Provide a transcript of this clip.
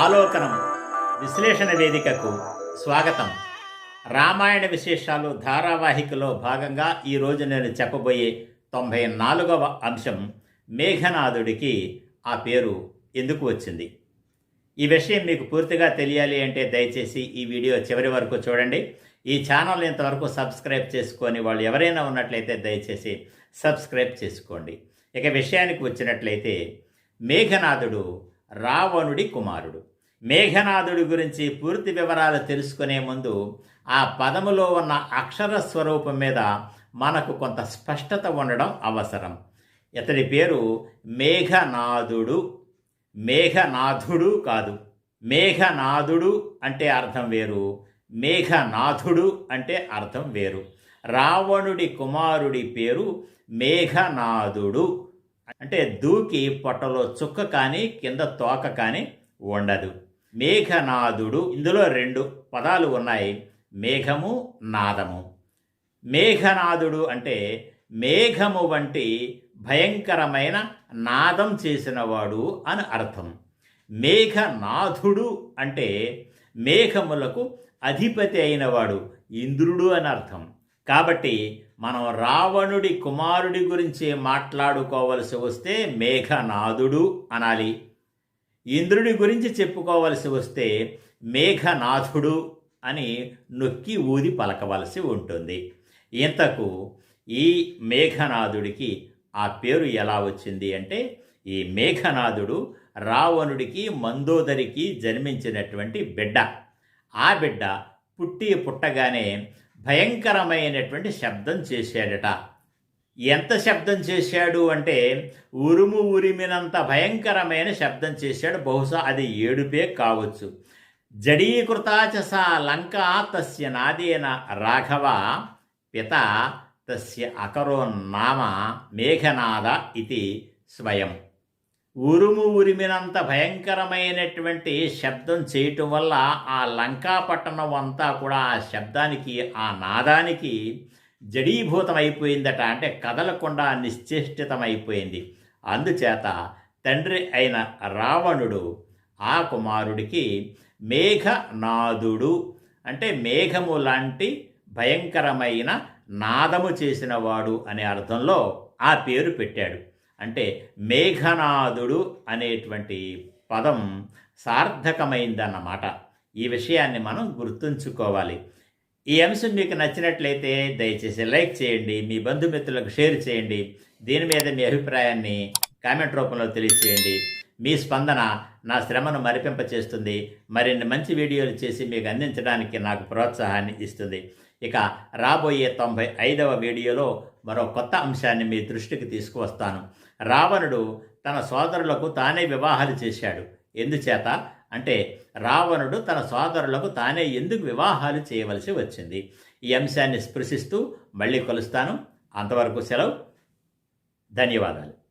ఆలోకనం విశ్లేషణ వేదికకు స్వాగతం. రామాయణ విశేషాలు ధారావాహికలో భాగంగా ఈరోజు నేను చెప్పబోయే తొంభై నాలుగవ అంశం మేఘనాథుడికి ఆ పేరు ఎందుకు వచ్చింది? ఈ విషయం మీకు పూర్తిగా తెలియాలి అంటే దయచేసి ఈ వీడియో చివరి వరకు చూడండి. ఈ ఛానల్ ఇంతవరకు సబ్స్క్రైబ్ చేసుకొని వాళ్ళు ఎవరైనా ఉన్నట్లయితే దయచేసి సబ్స్క్రైబ్ చేసుకోండి. ఇక విషయానికి వచ్చినట్లయితే మేఘనాథుడు రావణుడి కుమారుడు. మేఘనాథుడి గురించి పూర్తి వివరాలు తెలుసుకునే ముందు ఆ పదములో ఉన్న అక్షర స్వరూపం మీద మనకు కొంత స్పష్టత ఉండడం అవసరం. ఇతడి పేరు మేఘనాథుడు. మేఘనాథుడు కాదు. మేఘనాథుడు అంటే అర్థం వేరు. మేఘనాథుడు అంటే అర్థం వేరు. రావణుడి కుమారుడి పేరు మేఘనాథుడు. అంటే దూకి పొట్టలో చుక్క కానీ కింద తోక కానీ ఉండదు. మేఘనాథుడు ఇందులో రెండు పదాలు ఉన్నాయి. మేఘము నాదము. మేఘనాథుడు అంటే మేఘము వంటి భయంకరమైన నాదం చేసినవాడు అని అర్థం. మేఘనాథుడు అంటే మేఘములకు అధిపతి అయినవాడు ఇంద్రుడు అని అర్థం. కాబట్టి మనం రావణుడి కుమారుడి గురించి మాట్లాడుకోవలసి వస్తే మేఘనాథుడు అనాలి. ఇంద్రుడి గురించి చెప్పుకోవలసి వస్తే మేఘనాథుడు అని నొక్కి ఊది పలకవలసి ఉంటుంది. ఇంతకు ఈ మేఘనాథుడికి ఆ పేరు ఎలా వచ్చింది అంటే ఈ మేఘనాథుడు రావణుడికి మందోదరికి జన్మించినటువంటి బిడ్డ. ఆ బిడ్డ పుట్టి పుట్టగానే భయంకరమైనటువంటి శబ్దం చేశాడట. ఎంత శబ్దం చేశాడు అంటే ఉరుము ఉరిమినంత భయంకరమైన శబ్దం చేశాడు. బహుశా అది ఏడుపే కావచ్చు. జడీకృతాచస లంక తస్య నాదేన రాఘవ పిత తస్య అకరో నామ మేఘనాద ఇది స్వయం. ఉరుము ఉరిమినంత భయంకరమైనటువంటి శబ్దం చేయటం వల్ల ఆ లంకా పట్టణం అంతా కూడా ఆ శబ్దానికి ఆ నాదానికి జడీభూతం అయిపోయిందట అంటే కదలకుండా నిశ్చేష్టితమైపోయింది. అందుచేత తండ్రి అయిన రావణుడు ఆ కుమారుడికి మేఘనాదుడు అంటే మేఘము లాంటి భయంకరమైన నాదము చేసినవాడు అనే అర్థంలో ఆ పేరు పెట్టాడు. అంటే మేఘనాథుడు అనేటువంటి పదం సార్థకమైందన్నమాట. ఈ విషయాన్ని మనం గుర్తుంచుకోవాలి. ఈ అంశం మీకు నచ్చినట్లయితే దయచేసి లైక్ చేయండి మీ బంధుమిత్రులకు షేర్ చేయండి దీని మీద మీ అభిప్రాయాన్ని కామెంట్ రూపంలో తెలియచేయండి. మీ స్పందన నా శ్రమను మరిపింప చేస్తుంది మరిన్ని మంచి వీడియోలు చేసి మీకు అందించడానికి నాకు ప్రోత్సాహాన్ని ఇస్తుంది. ఇక రాబోయే తొంభై ఐదవ వీడియోలో మరో కొత్త అంశాన్ని మీ దృష్టికి తీసుకువస్తాను. రావణుడు తన సోదరులకు తానే వివాహాలు చేశాడు. ఎందుచేత? అంటే రావణుడు తన సోదరులకు తానే ఎందుకు వివాహాలు చేయవలసి వచ్చింది? ఈ అంశాన్ని స్పృశిస్తూ మళ్ళీ కలుస్తాను. అంతవరకు సెలవు. ధన్యవాదాలు.